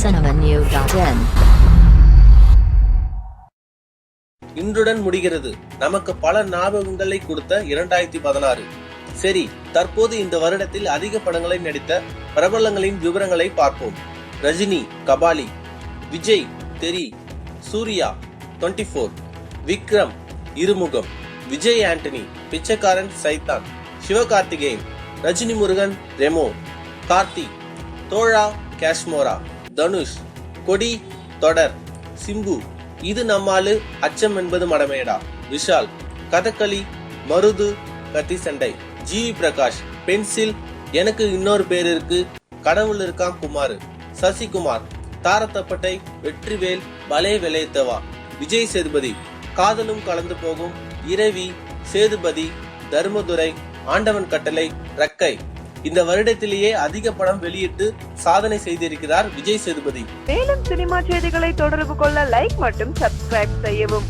cinemanew.in இன்றுடன் முடிகிறது. நமக்கு பல ஞாபகங்களை கொடுத்த இரண்டாயிரத்தி பதினாறு. சரி தற்போது இந்த வருடத்தில் அதிக படங்களை நடித்த பிரபலங்களின் விவரங்களை பார்ப்போம். ரஜினி கபாலி விஜய் தெரி சூர்யா 24 ஃபோர் விக்ரம் இருமுகம் விஜய் ஆண்டனி பிச்சைக்காரன் சைத்தான் சிவகார்த்திகேயன் ரஜினி முருகன் ரெமோ கார்த்தி தோழா காஷ்மோரா. தனுஷ் கொடி தொடர் சிம்பு இது நம்மாலு அச்சம் என்பது மடமேடா. விஷால் கதகளி மருது கத்தி சண்டை. ஜிவி பிரகாஷ் பென்சில் எனக்கு இன்னொரு பேர் இருக்கு கடவுள் இருக்கான் குமார். சசிகுமார் தாரத்தப்பட்டை வெற்றிவேல் பலே விளையத்தவா விஜய் சேதுபதி காதலும் கலந்து போகும் இரவி சேதுபதி தர்மதுரை ஆண்டவன் கட்டளை ரக்கை. இந்த வருடத்திலேயே அதிக படம் வெளியிட்டு சாதனை செய்திருக்கிறார் விஜய் சேதுபதி. மேலும் சினிமா செய்திகளை தொடர்பு கொள்ள லைக் மற்றும் சப்ஸ்கிரைப் செய்யவும்.